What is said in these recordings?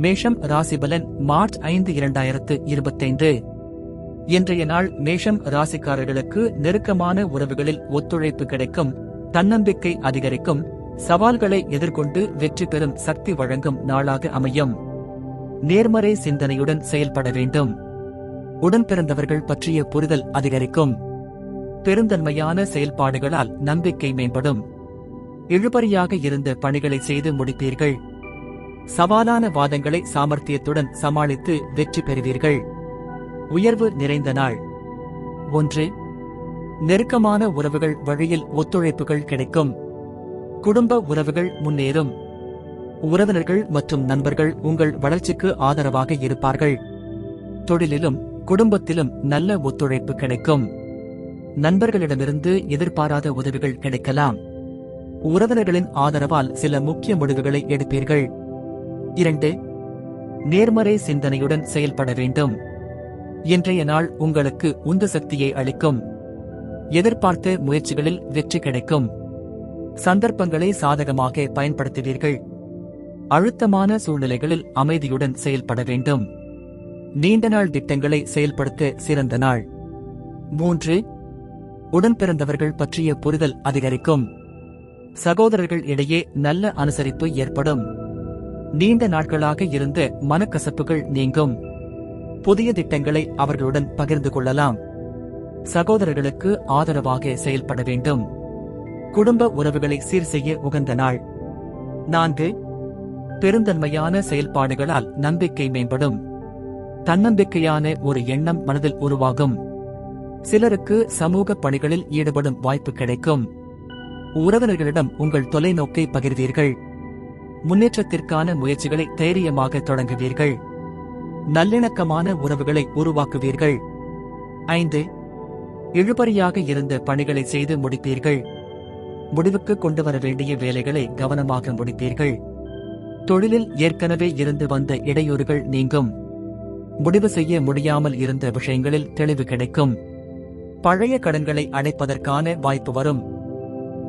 மேஷம் ராசிபலன் மார்ச் ஐந்து இரண்டாயிரத்து இருபத்தைந்து. இன்றைய நாள் மேஷம் ராசிக்காரர்களுக்கு நெருக்கமான உறவுகளில் ஒத்துழைப்பு கிடைக்கும் தன்னம்பிக்கை அதிகரிக்கும் சவால்களை எதிர்கொண்டு வெற்றி பெறும் சக்தி வழங்கும் நாளாக அமையும். நேர்மறை சிந்தனையுடன் செயல்பட வேண்டும். உடன் பிறந்தவர்கள் பற்றிய புரிதல் அதிகரிக்கும். பெருந்தன்மையான செயல்பாடுகளால் நம்பிக்கை மேம்படும். இழுபறியாக இருந்த பணிகளை செய்து முடிப்பீர்கள். சவாலான வாதங்களை சாமர்த்தியத்துடன் சமாளித்து வெற்றி பெறுவீர்கள். உயர்வு நிறைந்த நாள். ஒன்று நெருக்கமான உறவுகள் வழியில் ஒத்துழைப்புகள் கிடைக்கும். குடும்ப உறவுகள் முன்னேறும். உறவினர்கள் மற்றும் நண்பர்கள் உங்கள் வளர்ச்சிக்கு ஆதரவாக இருப்பார்கள். தொழிலிலும் குடும்பத்திலும் நல்ல ஒத்துழைப்பு கிடைக்கும். நண்பர்களிடமிருந்து எதிர்பாராத உதவிகள் கிடைக்கலாம். உறவினர்களின் ஆதரவால் சில முக்கிய முடிவுகளை எடுப்பீர்கள். இரண்டு நேர்மறை சிந்தனையுடன் செயல்பட வேண்டும். இன்றைய நாள் உங்களுக்கு உந்து சக்தியை அளிக்கும். எதிர்பார்த்த முயற்சிகளில் வெற்றி கிடைக்கும். சந்தர்ப்பங்களை சாதகமாக பயன்படுத்துவீர்கள். அழுத்தமான சூழ்நிலைகளில் அமைதியுடன் செயல்பட வேண்டும். நீண்ட நாள் திட்டங்களை செயல்படுத்த சிறந்த நாள். மூன்று உடன் பிறந்தவர்கள் பற்றிய புரிதல் அதிகரிக்கும். சகோதரர்கள் இடையே நல்ல அனுசரிப்பு ஏற்படும். நீண்ட நாட்களாக இருந்த மனக்கசப்புகள் நீங்கும். புதிய திட்டங்களை அவர்களுடன் பகிர்ந்து கொள்ளலாம். சகோதரர்களுக்கு ஆதரவாக செயல்பட வேண்டும். குடும்ப உறவுகளை சீர் செய்ய உகந்த நாள். நான்கு பெருந்தன்மையான செயல்பாடுகளால் நம்பிக்கை மேம்படும். தன்னம்பிக்கையான ஒரு எண்ணம் மனதில் உருவாகும். சிலருக்கு சமூக பணிகளில் ஈடுபடும் வாய்ப்பு கிடைக்கும். உறவினர்களிடம் உங்கள் தொலைநோக்கை பகிர்வீர்கள். முன்னேற்றத்திற்கான முயற்சிகளை தைரியமாக தொடங்குவீர்கள். நல்லிணக்கமான உறவுகளை உருவாக்குவீர்கள். ஐந்து இழுபறியாக இருந்த பணிகளை செய்து முடிப்பீர்கள். முடிவுக்கு கொண்டு வர வேண்டிய வேலைகளை கவனமாக முடிப்பீர்கள். தொழிலில் ஏற்கனவே இருந்து வந்த இடையூறுகள் நீங்கும். முடிவு செய்ய முடியாமல் இருந்த விஷயங்களில் தெளிவு கிடைக்கும். பழைய கடன்களை அடைப்பதற்கான வாய்ப்பு வரும்.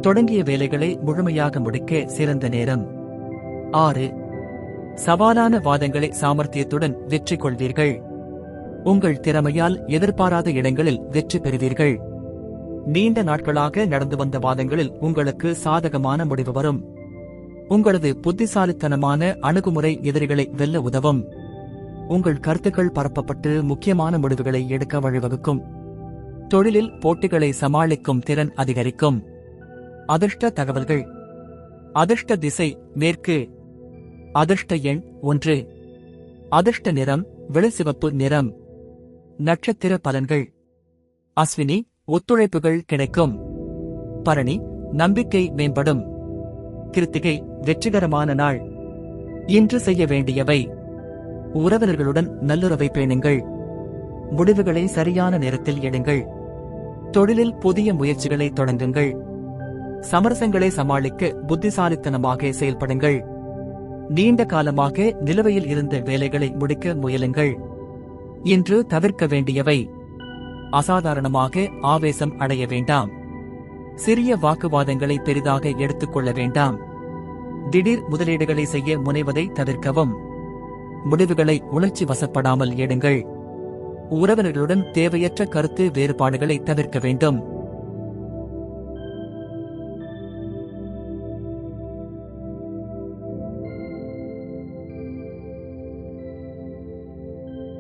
தொடங்கிய வேலைகளை முழுமையாக முடிக்க சிறந்த நேரம். ஆறு. சவாலான வாதங்களை சாமர்த்தியத்துடன் வெற்றி கொள்வீர்கள். உங்கள் திறமையால் எதிர்பாராத இடங்களில் வெற்றி பெறுவீர்கள். நீண்ட நாட்களாக நடந்து வந்த வாதங்களில் உங்களுக்கு சாதகமான முடிவு வரும். உங்களது புத்திசாலித்தனமான அணுகுமுறை எதிரிகளை வெல்ல உதவும். உங்கள் கருத்துக்கள் பரப்பப்பட்டு முக்கியமான முடிவுகளை எடுக்க வழிவகுக்கும். தொழிலில் போட்டிகளை சமாளிக்கும் திறன் அதிகரிக்கும். அதிர்ஷ்ட தகவல்கள். அதிர்ஷ்ட திசை மேற்கு. அதிர்ஷ்ட எண் ஒன்று. அதிர்ஷ்ட நிறம் வெளிசிவப்பு நிறம். நட்சத்திர பலன்கள். அஸ்வினி ஒத்துழைப்புகள் கிடைக்கும். பரணி நம்பிக்கை மேம்படும். கிருத்திகை வெற்றிகரமான நாள். இன்று செய்ய வேண்டியவை. உறவினர்களுடன் நல்லுறவை பேணுங்கள். முடிவுகளை சரியான நேரத்தில் எடுங்கள். தொழிலில் புதிய முயற்சிகளை தொடங்குங்கள். சமரசங்களை சமாளிக்க புத்திசாலித்தனமாக செயல்படுங்கள். நீண்ட காலமாக நிலுவையில் இருந்த வேலைகளை முடிக்க முயலுங்கள். இன்று தவிர்க்க வேண்டியவை. அசாதாரணமாக ஆவேசம் அடைய வேண்டாம். சிறிய வாக்குவாதங்களை பெரிதாக எடுத்துக்கொள்ள வேண்டாம். திடீர் முதலீடுகளை செய்ய முனைவதை தவிர்க்கவும். முடிவுகளை உணர்ச்சி வசப்படாமல் எடுங்கள். உறவினர்களுடன் தேவையற்ற கருத்து வேறுபாடுகளை தவிர்க்க வேண்டும்.